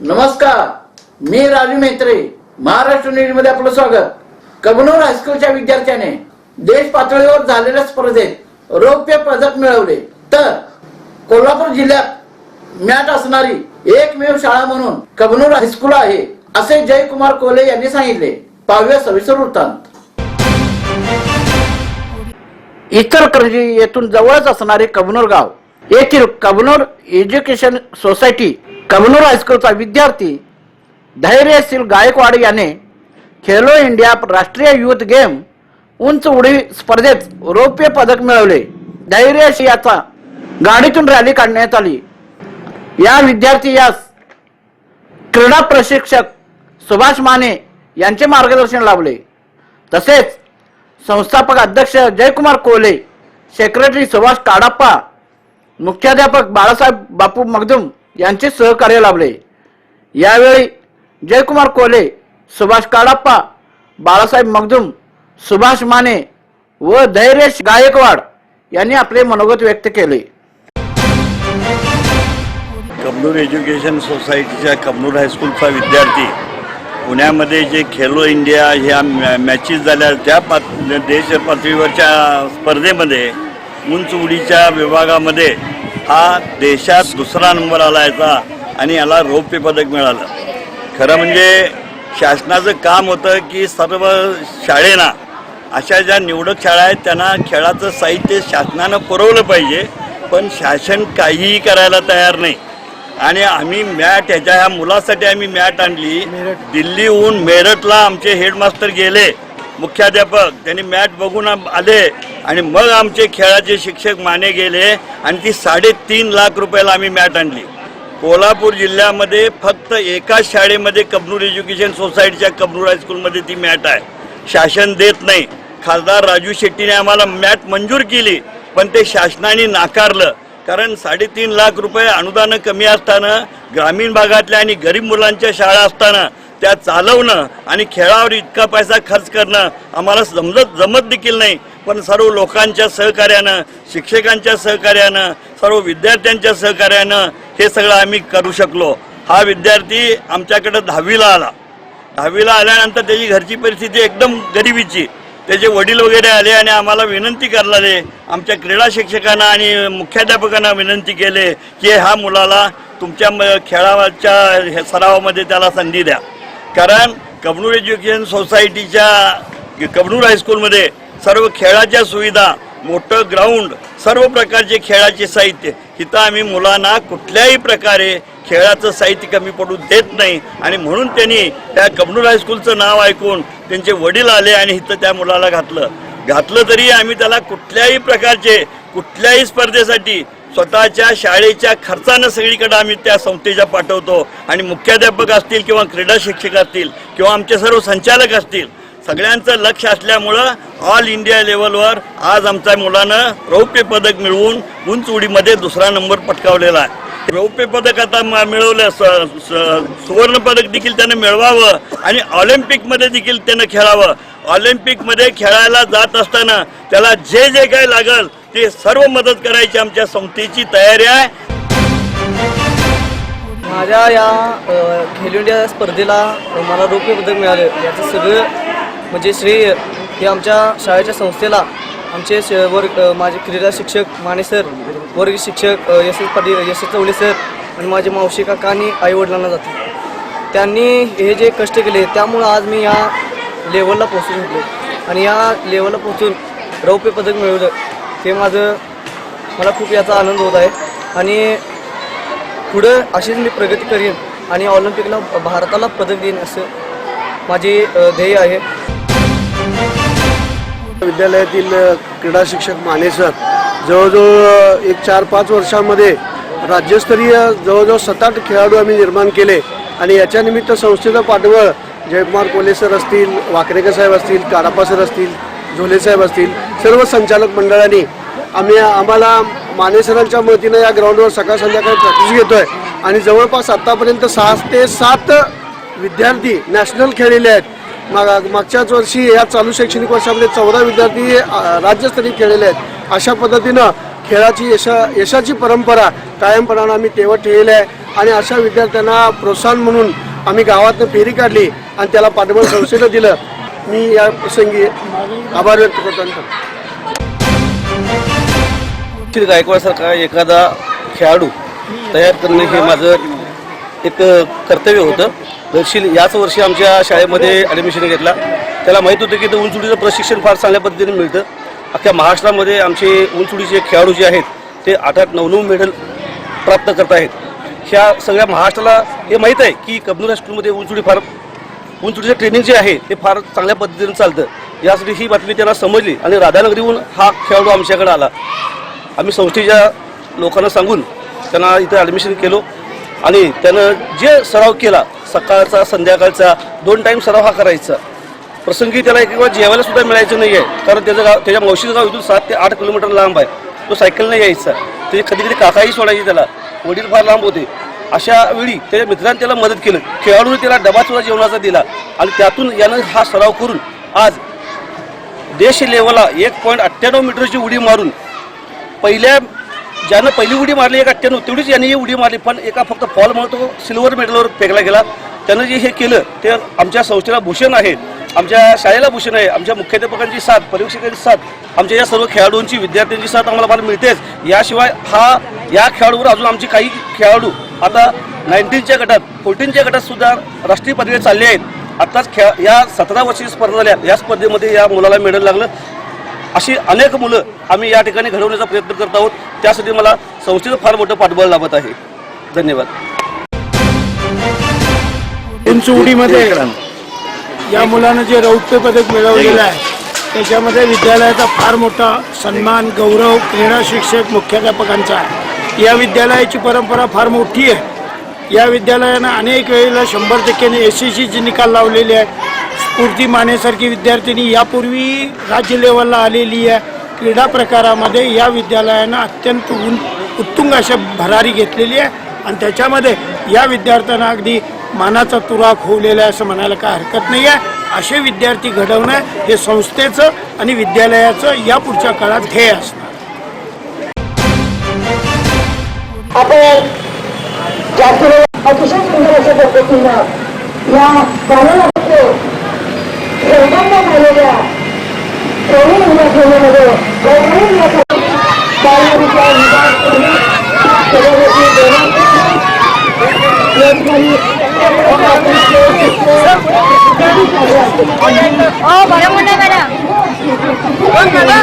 नमस्कार मी राजू मेत्रे महाराष्ट्र न्यूजमध्ये आपलं स्वागत. कबनूर हायस्कूलच्या विद्यार्थ्याने देश पातळीवर झालेल्या स्पर्धेत रौप्य पदक मिळवले. तर कोल्हापूर जिल्ह्यात मॅट असणारी एकमेव शाळा म्हणून कबनूर हायस्कूल आहे असे जयकुमार कोले यांनी सांगितले. पाहूया सविस्तर वृत्तांत. इचलकरंजी येथून जवळच असणारे कबनूर गाव. येथील कबनूर एज्युकेशन सोसायटी कबनूर हायस्कूलचा विद्यार्थी धैर्यशील गायकवाड याने खेलो इंडिया राष्ट्रीय युथ गेम उंच उडी स्पर्धेत रौप्य पदक मिळवले. धैर्यशी याचा गाडीतून रॅली काढण्यात आली. या विद्यार्थी यास क्रीडा प्रशिक्षक सुभाष माने यांचे मार्गदर्शन लाभले. तसेच संस्थापक अध्यक्ष जयकुमार कोहले सेक्रेटरी सुभाष काडाप्पा मुख्याध्यापक बाळासाहेब बापू मगदुम यांचे सहकार्य लाभले. यावेळी जयकुमार कोले सुभाष काडाप्पा बाळासाहेब मगदुम सुभाष माने व धैर्यश गायकवाड यांनी आपले मनोगत व्यक्त केले. कमनूर एज्युकेशन सोसायटीच्या कमनूर हायस्कूलचा विद्यार्थी पुण्यामध्ये जे खेलो इंडिया ह्या मॅ मॅचेस झाल्या त्या पात देश पातळीवरच्या स्पर्धेमध्ये उंच उडीच्या विभागामध्ये हा देशात दुसरा नंबर आला याचा आणि याला रौप्य पदक मिळालं. खरं म्हणजे शासनाचं काम होतं की सर्व शाळेना अशा ज्या निवडक शाळा आहेत त्यांना खेळाचं साहित्य शासनानं पुरवलं पाहिजे पण शासन काहीही करायला तयार नाही. आणि आम्ही मॅट ह्याच्या ह्या मुलासाठी आम्ही मॅट आणली. दिल्लीहून मेरठला आमचे हेडमास्टर गेले मुख्याध्यापक. त्यांनी मॅट बघून आले आणि मग आमचे खेळाचे शिक्षक माने गेले आणि ती साडेतीन लाख रुपयाला आम्ही मॅट आणली. कोल्हापूर जिल्ह्यामध्ये फक्त एकाच शाळेमध्ये कबनूर एज्युकेशन सोसायटीच्या कबनूर हायस्कूलमध्ये ती मॅट आहे. शासन देत नाही. खासदार राजू शेट्टीने आम्हाला मॅट मंजूर केली पण ते शासनाने नाकारलं. कारण साडेतीन लाख रुपये अनुदानं कमी असताना ग्रामीण भागातल्या आणि गरीब मुलांच्या शाळा असताना त्या चालवणं आणि खेळावर इतका पैसा खर्च करणं आम्हाला समजत जमत देखील नाही. पण सर्व लोकांच्या सहकार्यानं शिक्षकांच्या सहकार्यानं सर्व विद्यार्थ्यांच्या सहकार्यानं हे सगळं आम्ही करू शकलो. हा विद्यार्थी आमच्याकडं दहावीला आला. दहावीला आल्यानंतर त्याची घरची परिस्थिती एकदम गरिबीची. त्याचे वडील वगैरे आले आणि आम्हाला विनंती करणारे आमच्या क्रीडा शिक्षकांना आणि मुख्याध्यापकांना विनंती केले की ह्या मुलाला तुमच्या म- खेळाच्या सरावामध्ये त्याला संधी द्या. कारण कबनूर एज्युकेशन सोसायटीच्या कबनूर हायस्कूलमध्ये सर्व खेळाच्या सुविधा मोठं ग्राउंड सर्व प्रकारचे खेळाचे साहित्य. इथं आम्ही मुलांना कुठल्याही प्रकारे खेळाचं साहित्य कमी पडू देत नाही. आणि म्हणून त्यांनी त्या कबनूर हायस्कूलचं नाव ऐकून त्यांचे वडील आले आणि इथं त्या मुलाला घातलं. घातलं तरी आम्ही त्याला कुठल्याही प्रकारचे कुठल्याही स्पर्धेसाठी स्वतःच्या शाळेच्या खर्चानं सगळीकडे आम्ही त्या संस्थेच्या पाठवतो. आणि मुख्याध्यापक असतील किंवा क्रीडा शिक्षक असतील किंवा आमचे सर्व संचालक असतील सगळ्यांचं लक्ष असल्यामुळं ऑल इंडिया लेवलवर आज आमच्या मुलानं रौप्य पदक मिळवून उंच उडीमध्ये दुसरा नंबर पटकावलेला आहे. रौप्य पदक आता मिळवलं स- स- सुवर्ण पदक देखील त्यानं मिळवावं आणि ऑलिम्पिकमध्ये देखील त्यानं खेळावं. ऑलिम्पिकमध्ये खेळायला जात असताना त्याला जे जे काय लागल ते सर्व मदत करायची आमच्या संस्थेची तयारी आहे. माझ्या या खेलो इंडिया स्पर्धेला मला रौप्य पदक मिळालं. याचं सगळं म्हणजे श्रेय हे आमच्या शाळेच्या संस्थेला आमचे श वर्ग माझे क्रीडा शिक्षक माने सर वर्ग शिक्षक Yash Yash S Patil Yash S Chaule sir आणि माझे मावशी काका आणि आईवडिलांना जाते. त्यांनी हे जे कष्ट केले त्यामुळं आज मी या लेवलला पोहोचू शकलो आणि या लेवलला पोहोचून रौप्य पदक मिळवलं ते माझं मला खूप याचा आनंद होत आहे. आणि पुढं अशीच मी प्रगती करीन आणि ऑलिम्पिकला भारताला पदक देईन असं माझी ध्येय आहे. विद्यालयातील क्रीडा शिक्षक माने सर जवळजवळ एक चार पाच वर्षामध्ये राज्यस्तरीय जवळजवळ सात आठ खेळाडू आम्ही निर्माण केले. आणि याच्यानिमित्त संस्थेचं पाठबळ जयकुमार कोले सर असतील वाकरेकर साहेब असतील कारापा सर असतील झोले साहेब असतील सर्व संचालक मंडळांनी आम्ही आम्हाला माने सरांच्या मदतीनं या ग्राउंडवर सकाळ संध्याकाळी प्रॅक्टिस घेतो आहे आणि जवळपास आत्तापर्यंत सहा ते सात विद्यार्थी नॅशनल खेळलेले आहेत. मागच्याच वर्षी या चालू शैक्षणिक वर्षामध्ये चौदा विद्यार्थी राज्यस्तरीय खेळलेले आहेत. अशा पद्धतीनं खेळाची यशा यशाची परंपरा कायमपणानं आम्ही तेवत ठेवली आहे आणि अशा विद्यार्थ्यांना प्रोत्साहन म्हणून आम्ही गावातनं फेरी काढली आणि त्याला पाठबळ संस्थेनं दिलं. मी या प्रसंगी आभार व्यक्त करतो गायकवाड गायकवाडसारखा एखादा खेळाडू तयार करणे हे माझं एक कर्तव्य होतं. दरशील याच वर्षी आमच्या शाळेमध्ये ॲडमिशन घेतला. त्याला माहीत होतं की ते उंचउडीचं प्रशिक्षण फार चांगल्या पद्धतीने मिळतं. अख्ख्या महाराष्ट्रामध्ये आमचे उंचउडीचे खेळाडू जे आहेत ते आठ आठ नऊ नऊ मेडल प्राप्त करत आहेत. ह्या सगळ्या महाराष्ट्राला हे माहीत आहे की कबनूर हायस्कूलमध्ये उंचउडी फार उंचउडीचं ट्रेनिंग जे आहे ते फार चांगल्या पद्धतीने चालतं. यासाठी ही बातमी त्यांना समजली आणि राधानगरीहून हा खेळाडू आमच्याकडे आला. आम्ही संस्थेच्या लोकांना सांगून त्यांना इथं ॲडमिशन केलो. आणि त्यानं जे सराव केला सकाळचा संध्याकाळचा दोन टाईम सराव हा करायचा. प्रसंगी त्याला एक वेळा जेवायला सुद्धा मिळायचं नाही आहे कारण त्याचं गाव त्याच्या मावशीचं गाव इथून सात ते आठ किलोमीटर लांब आहे. तो सायकलने यायचा. त्याची कधी कधी काकाही सोडायची त्याला. वडील फार लांब होते. अशा वेळी त्याच्या मित्रांनी त्याला मदत केलं. खेळाडूने त्याला डबा सुद्धा जेवणाचा दिला. आणि त्यातून यानं हा सराव करून आज देश लेवलला एक पॉईंट अठ्ठ्याण्णव मीटरची उडी मारून पहिल्या ज्यानं पहिली उडी मारली एक अठ्ठ्याण्णव तेवढीच यांनी उडी मारली. पण एका फक्त फॉलमुळे तो सिल्वर मेडलवर फेकला गेला. त्यानं जे हे केलं ते आमच्या संस्थेला भूषण आहे. आमच्या शाळेला भूषण आहे. आमच्या मुख्याध्यापकांची साथ परीक्षकांची साथ आमच्या या सर्व खेळाडूंची विद्यार्थ्यांची साथ आम्हाला फार मिळतेच. याशिवाय हा या खेळाडूवर अजून आमचे काही खेळाडू आता नाईन्टीनच्या गटात फोर्टीनच्या गटात सुद्धा राष्ट्रीय पदवी चालले आहेत. आत्ताच खेळ या सतरा वर्षाची स्पर्धा झाल्या. या स्पर्धेमध्ये या मुलाला मेडल लागलं. अशी अनेक मुलं आम्ही या ठिकाणी घडवण्याचा प्रयत्न करत आहोत. त्यासाठी मला संस्थेचं फार मोठं पाठबळ लाभत आहे. धन्यवाद. उंचउडीमध्ये या मुलानं जे रौप्य पदक मिळवलेलं आहे त्याच्यामध्ये विद्यालयाचा फार मोठा सन्मान गौरव क्रीडा शिक्षक मुख्याध्यापकांचा आहे. या विद्यालयाची परंपरा फार मोठी आहे. या विद्यालयानं अनेक वेळेला शंभर टक्क्याने एस एस सीचे निकाल लावलेले आहेत स्फूर्ती मानेसारखी विद्यार्थिनी यापूर्वी राज्य लेवलला आलेली आहे. क्रीडा प्रकारामध्ये या विद्यालयानं अत्यंत उन उत्तुंग अशा भरारी घेतलेली आहे. आणि त्याच्यामध्ये या विद्यार्थ्यांना अगदी मानाचा तुरा खोवलेला आहे असं म्हणायला काय हरकत नाही आहे. असे विद्यार्थी घडवणं हे संस्थेचं आणि विद्यालयाचं या पुढच्या काळात ध्येय असणार. आपण अतिशय सुंदर अशा पद्धतीनं या 바람 문나가라. 어, 바람 문나가라. 어, 바람 문에 가라.